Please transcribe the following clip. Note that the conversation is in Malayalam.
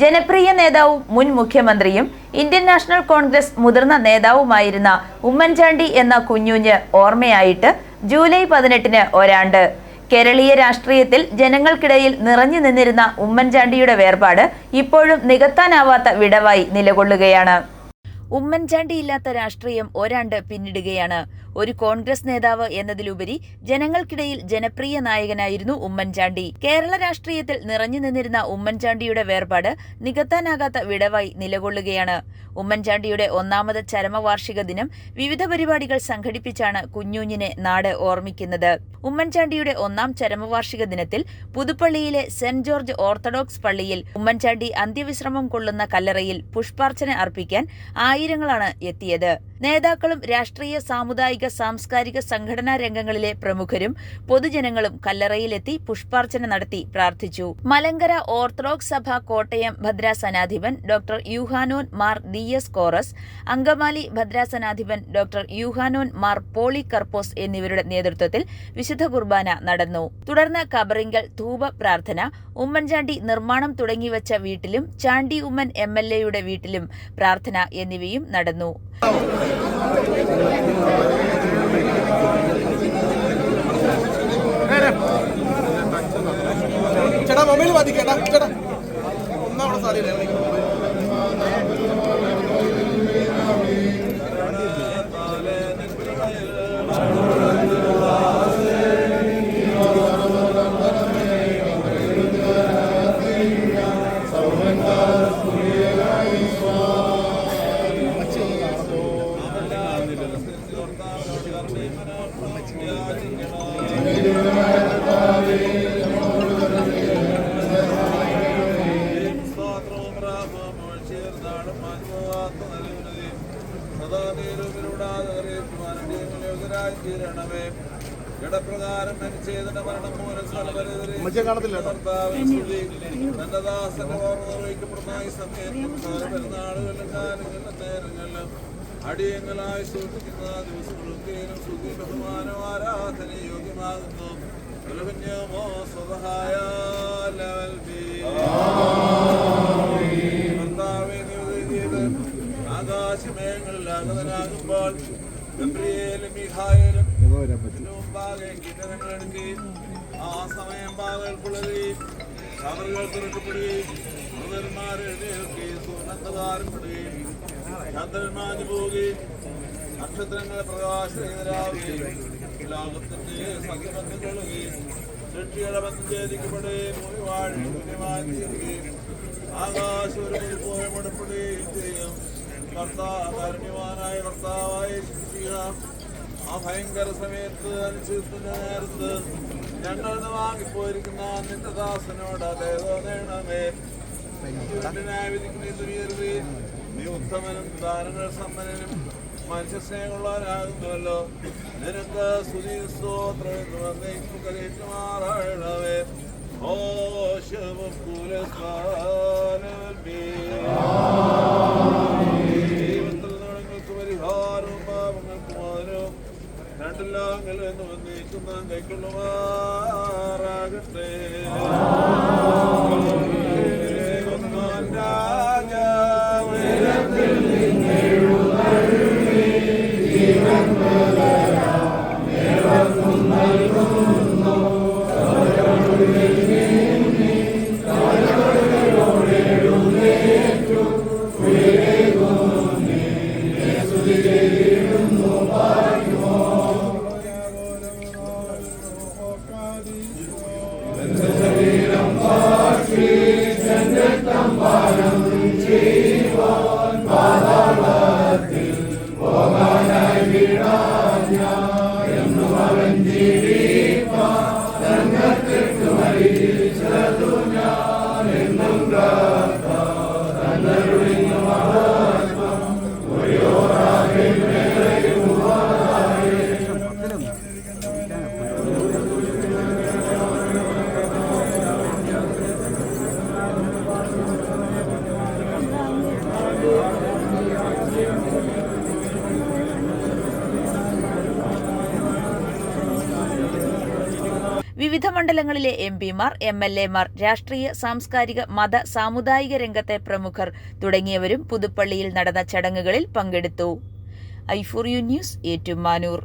ജനപ്രിയ നേതാവും മുൻ മുഖ്യമന്ത്രിയും ഇന്ത്യൻ നാഷണൽ കോൺഗ്രസ് മുതിർന്ന നേതാവുമായിരുന്ന ഉമ്മൻചാണ്ടി എന്ന കുഞ്ഞുഞ്ഞ് ഓർമ്മയായിട്ട് ജൂലൈ പതിനെട്ടിന് ഒരാണ്ട്. കേരളീയ രാഷ്ട്രീയത്തിൽ ജനങ്ങൾക്കിടയിൽ നിറഞ്ഞു നിന്നിരുന്ന ഉമ്മൻചാണ്ടിയുടെ വേർപാട് ഇപ്പോഴും നികത്താനാവാത്ത വിടവായി നിലകൊള്ളുകയാണ്. ഉമ്മൻചാണ്ടി ഇല്ലാത്ത രാഷ്ട്രീയം ഒരാണ്ട് പിന്നിടുകയാണ്. ഒരു കോൺഗ്രസ് നേതാവ് എന്നതിലുപരി ജനങ്ങൾക്കിടയിൽ ജനപ്രിയ നായകനായിരുന്നു ഉമ്മൻചാണ്ടി. കേരള രാഷ്ട്രീയത്തിൽ നിറഞ്ഞു നിന്നിരുന്ന ഉമ്മൻചാണ്ടിയുടെ വേർപാട് നികത്താനാകാത്ത വിടവായി നിലകൊള്ളുകയാണ്. ഉമ്മൻചാണ്ടിയുടെ ഒന്നാമത് ചരമവാർഷിക ദിനം വിവിധ പരിപാടികൾ സംഘടിപ്പിച്ചാണ് കുഞ്ഞുഞ്ഞിനെ നാട് ഓർമ്മിക്കുന്നത്. ഉമ്മൻചാണ്ടിയുടെ ഒന്നാം ചരമവാർഷിക ദിനത്തിൽ പുതുപ്പള്ളിയിലെ സെന്റ് ജോർജ് ഓർത്തഡോക്സ് പള്ളിയിൽ ഉമ്മൻചാണ്ടി അന്ത്യവിശ്രമം കൊള്ളുന്ന കല്ലറയിൽ പുഷ്പാർച്ചന അർപ്പിക്കാൻ ആയിരങ്ങളാണ് എത്തിയത് നേതാക്കളും രാഷ്ട്രീയ സാമുദായിക സാംസ്കാരിക സംഘടനാ രംഗങ്ങളിലെ പ്രമുഖരും പൊതുജനങ്ങളും കല്ലറയിലെത്തി പുഷ്പാർച്ചന നടത്തി പ്രാർത്ഥിച്ചു. മലങ്കര ഓർത്തഡോക്സ് സഭ കോട്ടയം ഭദ്രാസനാധിപൻ doctor Yuhanon Mar Dioscoros Angamaly ഭദ്രാസനാധിപൻ ഡോക്ടർ യുഹാനോൻ മാർ പോളി കർപ്പോസ് എന്നിവരുടെ നേതൃത്വത്തിൽ വിശുദ്ധ കുർബാന നടന്നു. തുടർന്ന് കബറിങ്കൽ ധൂപ പ്രാർത്ഥന ഉമ്മൻചാണ്ടി നിർമ്മാണം തുടങ്ങിവച്ച വീട്ടിലും ചാണ്ടി ഉമ്മൻ എം. എൽ. എയുടെ വീട്ടിലും പ്രാർത്ഥന എന്നിവയും നടന്നു. ചേട്ടാ മൊബൈൽ മതി കേട്ടാ ചേട്ടാ ഒന്നും അവിടെ സാധ്യത ഇടപ്രകാരം അനുച്ഛേദന മരണം മൂലം സ്ഥലപരിതരെ ഉമ്മച്ചിയെ കാണത്തില്ല കേട്ടോ. കർത്താവിൻ സ്തുതി. തന്റെ ദാസന്റെ ഓർമ്മ നിർവഹിക്കപ്പെടുന്ന ഈ പെരുന്നാളുകളിലും കാലങ്ങളിലും നേരങ്ങളിലും അടിയങ്ങളായി സൂക്ഷിക്കുന്ന ദിവസങ്ങളൊക്കെയും സ്തുതി ബഹുമാനോ ആരാധന യോഗ്യമാകുന്നു ഉലഹന്യമോ സ്വതഹായ ലെവൽ ബി. കർത്താവേ, നീ ഉദയം ചെയ്ത് ആകാശമേഘങ്ങളിൽ ആഗതനാകുമ്പോൾ ഗബ്രിയേലും മിഖായേലും മുമ്പാകെ കിന്നരങ്ങളെടുക്കുകയും ആ സമയം പാകൽ പുളരുകയും കവറുകൾ തുറക്കപ്പെടുകയും മൃതന്മാർ എഴുന്നേൽക്കുകയും സുഗന്ധകാരപ്പെടുകയും ചന്ദ്രന്മാഞ്ഞു പോവുകയും നക്ഷത്രങ്ങളെ പ്രകാശരഹിതരാവുകയും ലോകത്തിന്റെ സഖ്യബന്ധം കൊള്ളുകയും സൃഷ്ടിയുടെ ബന്ധം ഛേദിക്കപ്പെടുകയും വാഴുകയും ആകാശം ഒരു പുതുപ്പോയ മുടപ്പെടുകയും ചെയ്യും കർത്താകാരുണ്യവാനായ കർത്താവായ ആ ഭയങ്കര സമയത്ത് അനുസരിക്കുന്ന നേരത്ത് ഞങ്ങൾ വാങ്ങിപ്പോയിരിക്കുന്ന നിന്റെ ദാസനോട് അതേതോ നേടണമേ വിധിക്കുന്നേ നീ ഉത്തമനും ദാനങ്ങൾ സമ്പന്നനും മനുഷ്യസ്നേഹമുള്ളവനാകുന്നുവല്ലോ നിനക്ക് സ്തുതി സ്തോത്രം ഓ ദൈവങ്ങൾക്ക് രണ്ടെല്ലാം എന്ന് വന്നേക്കും നാം കൈക്കൊള്ളുമാറാകട്ടെ ഒന്നാം രാജാവേ ും വിവിധ മണ്ഡലങ്ങളിലെ എം പിമാർ എം എൽ എമാർ രാഷ്ട്രീയ സാംസ്കാരിക മത സാമുദായിക രംഗത്തെ പ്രമുഖർ തുടങ്ങിയവരും പുതുപ്പള്ളിയിൽ നടന്ന ചടങ്ങുകളിൽ പങ്കെടുത്തു. I four U news Ettumanoor.